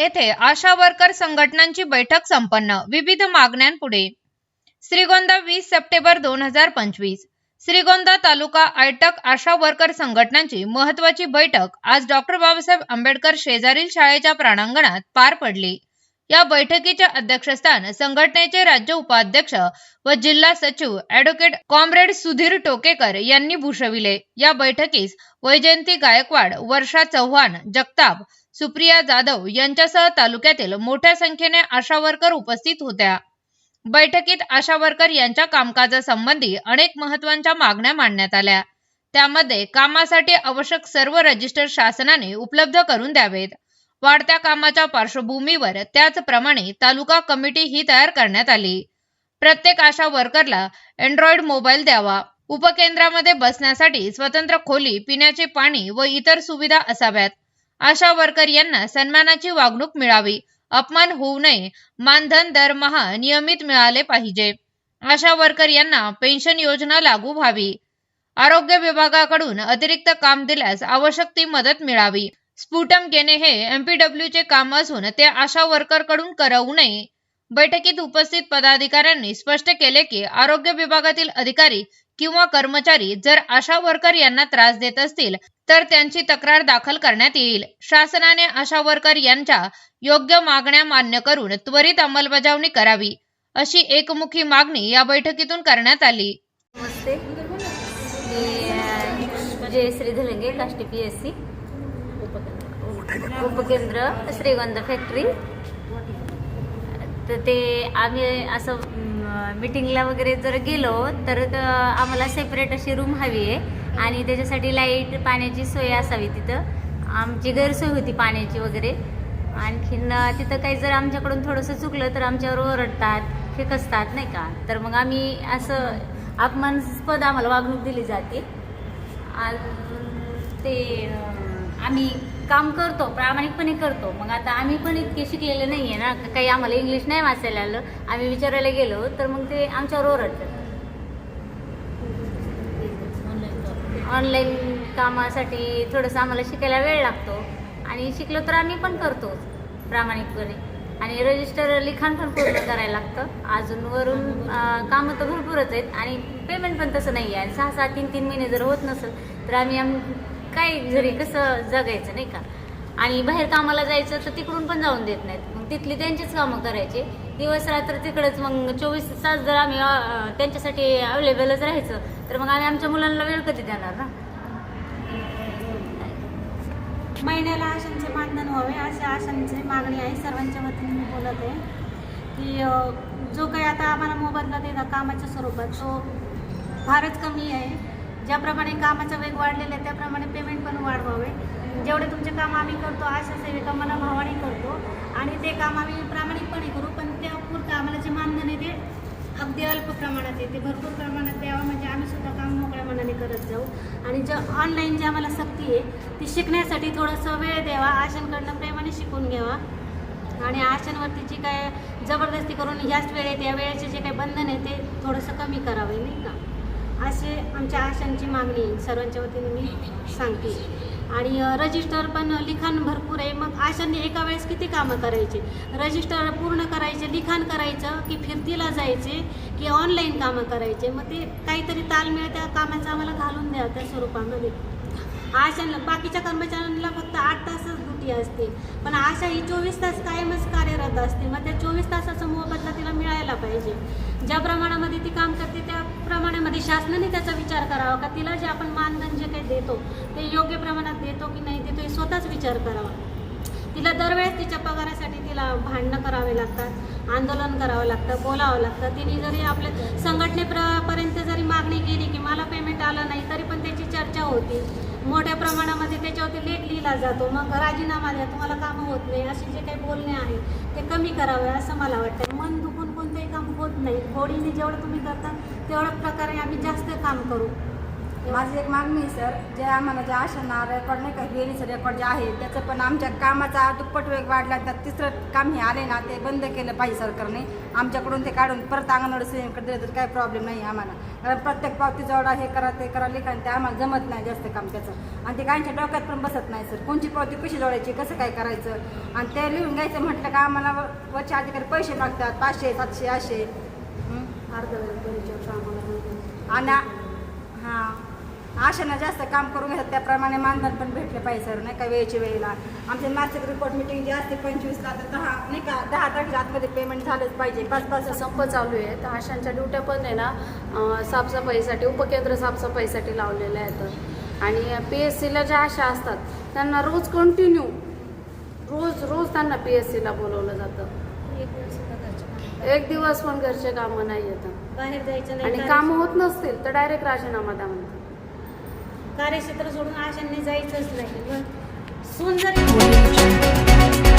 येथे आशा वर्कर संघटनांची बैठक संपन्न. विविध मागण्यांपुढे. श्रीगोंदा वीस सप्टेंबर दोन हजार पंचवीस. श्रीगोंदा तालुका आयटक आशा वर्कर संघटनांची महत्वाची बैठक आज डॉक्टर बाबासाहेब आंबेडकर शेजारील शाळेच्या प्रांगणात पार पडली. या बैठकीचे अध्यक्षस्थान संघटनेचे राज्य उपाध्यक्ष व जिल्हा सचिव ॲडव्होकेट कॉम्रेड सुधीर टोकेकर यांनी भूषविले. या बैठकीस वैजयंती गायकवाड वर्षा चव्हाण जगताप सुप्रिया जाधव यांच्यासह तालुक्यातील मोठ्या संख्येने आशा वर्कर उपस्थित होत्या. बैठकीत आशा वर्कर यांच्या कामकाजासंबंधी अनेक महत्त्वाच्या मागण्या मांडण्यात आल्या. त्यामध्ये कामासाठी आवश्यक सर्व रजिस्टर शासनाने उपलब्ध करून द्यावेत. वाढत्या कामाच्या पार्श्वभूमीवर त्याचप्रमाणे तालुका कमिटी ही तयार करण्यात आली. प्रत्येक आशा वर्करला अँड्रॉइड मोबाईल द्यावा उपकेंद्रामध्ये बसण्यासाठी स्वतंत्र खोली पिण्याचे पाणी व इतर सुविधा असाव्यात. आशा वर्कर यांना सन्मानाची वागणूक मिळावी. अपमान होऊ नये. मानधन दरमहा नियमित मिळाले पाहिजे. आशा वर्कर यांना पेन्शन योजना लागू व्हावी. आरोग्य विभागाकडून अतिरिक्त काम दिल्यास आवश्यक ती मदत मिळावी. स्फुटम घेणे हे एमपीडब्ल्यू चे काम असून ते आशा वर्करकडून करवू नये. बैठकीत उपस्थित पदाधिकाऱ्यांनी स्पष्ट केले की आरोग्य विभागातील अधिकारी किंवा कर्मचारी जर आशा वर्कर यांना त्रास देत असतील तर त्यांची तक्रार दाखल करण्यात येईल. शासनाने आशा वर्कर यांच्या योग्य मागण्या मान्य करून त्वरित अंमलबजावणी करावी अशी एकमुखी मागणी या बैठकीतून करण्यात आली. नमस्ते. मी Jayashree Dhalange Kashti P S C. उपकेंद्र श्रीगंध फॅक्टरी. तर ते आम्ही असं मिटिंगला वगैरे जर गेलो तर आम्हाला सेपरेट अशी रूम हवी आहे. आणि त्याच्यासाठी लाइट पाण्याची सोय असावी तिथं. आमची गैरसोय होती पाण्याची वगैरे. आणखीन तिथं काही जर आमच्याकडून थोडंसं चुकलं तर आमच्यावर ओरडतात फेकसतात नाही का? तर मग आम्ही असं अपमानास्पद आम्हाला वागणूक दिली जाते. ते आम्ही काम करतो प्रामाणिकपणे करतो. मग आता आम्ही पण इतके शिकलेले नाही आहे ना काही आम्हाला इंग्लिश नाही वाचायला आलं. आम्ही विचारायला गेलो तर मग ते आमच्यावर ओरडतात. ऑनलाईन कामासाठी थोडंसं आम्हाला शिकायला वेळ लागतो. आणि शिकलो तर आम्ही पण करतो प्रामाणिकपणे. आणि रजिस्टर लिखाण पण पूर्ण करायला लागतं. अजून वरून कामं तर भरपूरच आहेत. आणि पेमेंट पण तसं नाही आहे सहा सहा तीन तीन महिने जर होत नसेल तर आम्ही आम काय घरी कसं जगायचं नाही का? आणि बाहेर कामाला जायचं तर तिकडून पण जाऊन देत नाहीत. मग तिथली त्यांचीच कामं करायची. दिवस रात्र तिकडंच मग चोवीस तास जर आम्ही त्यांच्यासाठी अवेलेबलच राहायचं तर मग आम्ही आमच्या मुलांना वेळ कधी देणार ना? महिन्याला आशांचे मानधन व्हावे अशा आशांची मागणी आहे. सर्वांच्या वतीने मी बोलत आहे की जो काही आता आम्हाला मोबदला देणार कामाच्या स्वरूपात तो फारच कमी आहे. ज्याप्रमाणे कामाचा वेग वाढलेला आहे त्याप्रमाणे पेमेंट पण वाढवावे. जेवढे तुमचे काम आम्ही करतो आशा सेविका मनाभावाने करतो. आणि ते काम आम्ही प्रामाणिकपणे करू पण त्या पुरतं आम्हाला जे मानधन आहे ते अगदी अल्प प्रमाणात येते. भरपूर प्रमाणात द्यावं म्हणजे आम्ही सुद्धा काम मोकळ्या मनाने करत जाऊ. आणि ज्या ऑनलाईन जी आम्हाला सक्ती आहे ती शिकण्यासाठी थोडंसं वेळ द्यावा आशांकडनं प्रेमाने शिकून घ्यावा. आणि आशांवरती जी काय जबरदस्ती करून ह्याच वेळेत या वेळेचे जे काही बंधन आहे ते थोडंसं कमी करावे नाही का? असे आमच्या आशांची मागणी आहे. सर्वांच्या वतीने मी सांगते. आणि रजिस्टर पण लिखाण भरपूर आहे. मग आशांनी एका वेळेस किती कामं करायचे? रजिस्टर पूर्ण करायचे लिखाण करायचं की फिरतीला जायचे की ऑनलाईन कामं करायचे? मग ते काहीतरी तालमेळ त्या कामाचा आम्हाला घालून द्या त्या स्वरूपामध्ये. आशांना बाकीच्या कर्मचाऱ्यांना फक्त आठ तासच सुट्टी असते. पण आशा ही चोवीस तास कायमच कार्यरत असते. मग त्या चोवीस तासाचा मोबदला तिला मिळायला पाहिजे. ज्या प्रमाणामध्ये ती काम करते त्या प्रमाणामध्ये शासनाने त्याचा विचार करावा का तिला जे आपण मानधन जे काही देतो ते योग्य प्रमाणात देतो की नाही देतो हे स्वतःच विचार करावा. तिला दरवेळेस तिच्या पगारासाठी तिला भांडणं करावे लागतात आंदोलन करावं लागतं बोलावं लागतं. तिने जरी आपल्या संघटनेपर्यंत जरी मागणी केली की मला पेमेंट आलं नाही तरी पण त्याची चर्चा होती. मोठ्या प्रमाणामध्ये त्याच्यावरती लेख लिहिला जातो. मग राजीनामा द्या तुम्हाला कामं होत नाही असे जे काही बोलणे आहे ते कमी करावे असं मला वाटतं मन दुखून कोणतंही काम होत नाही. गोडीने जेवढं तुम्ही करता तेवढ्या प्रकारे आम्ही जास्त काम करू. माझी एक मागणी आहे सर. जे आम्हाला जे आशांना रेकॉर्ड नाही का वेळीचं रेकॉर्ड जे आहे त्याचं पण आमच्या कामाचा दुप्पट वेग वाढला त्यात तिसरं काम हे आले ना ते बंद केलं पाहिजे सरकारने. आमच्याकडून ते काढून परत अंगणवाडी सेवेकडे दिलं तर काही प्रॉब्लेम नाही आम्हाला. कारण प्रत्येक पावती जोडा हे करा ते करा लिखाण ते आम्हाला जमत नाही जास्त काम त्याचं. आणि ते काहींच्या डोक्यात पण बसत नाही सर. कोणची पावती कशी जोडायची कसं काय करायचं? आणि ते लिहून घ्यायचं म्हटलं का आम्हाला व- वरचे अधिकारी पैसे मागतात पाचशे सातशे असे हं? आणि हां आशांना जास्त काम करून घेतात. त्याप्रमाणे मानधन पण भेटले पाहिजे सर नाही का वेळेच्या वेळेला. आमचे मासिक रिपोर्ट मिटिंग जी असते पंचवीसला तर दहा नाही का दहा तारखेच्या आतमध्ये पेमेंट झालंच पाहिजे. पाच पाच संप चालू आहे. तर आशांच्या ड्युट्या पण आहे ना साफसफाईसाठी उपकेंद्र साफसफाईसाठी लावलेल्या आहेत. आणि पी एस सीला ज्या आशा असतात त्यांना रोज कंटिन्यू रोज रोज त्यांना पी एस सीला बोलवलं जातं. एक दिवस पण घरचे कामं नाही येतात बाहेर जायचं नाही आणि कामं होत नसतील तर डायरेक्ट राजीनामा द्या कार्यक्षेत्र सोडून आशांनी जायचंच नाही. मग सून जरी